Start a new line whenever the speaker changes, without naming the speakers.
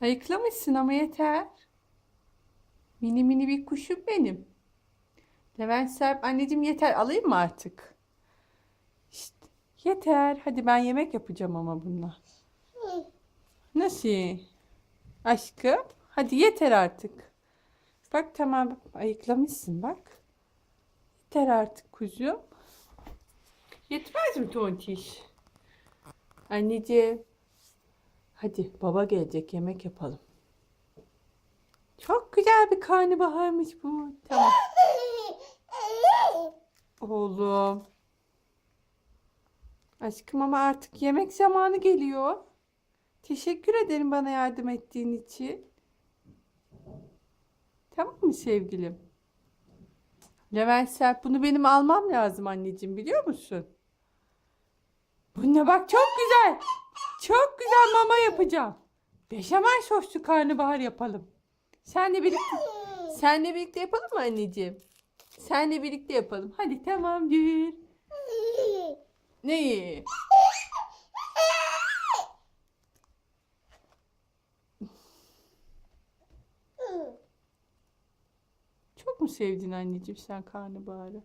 Ayıklamışsın ama yeter. Mini mini bir kuşum benim. Levent Serp anneciğim yeter alayım mı artık? İşte, yeter. Hadi ben yemek yapacağım ama bununla. Nasıl? Aşkım. Hadi yeter artık. Bak tamam ayıklamışsın bak. Yeter artık kuzum. Yetmez mi tontiş? Anneciğim. Hadi baba gelecek yemek yapalım. Çok güzel bir karnabaharmış bu. Tamam. Oğlum. Aşkım ama artık yemek zamanı geliyor. Teşekkür ederim bana yardım ettiğin için. Tamam mı sevgilim? Levent Serp bunu benim almam lazım anneciğim biliyor musun? Bununla bak çok güzel. Çok güzel mama yapacağım. Beşamel soslu karnabahar yapalım. Senle birlikte senle birlikte yapalım mı anneciğim? Senle birlikte yapalım. Hadi tamamdır. Neyi? Çok mu sevdin anneciğim sen karnabaharı?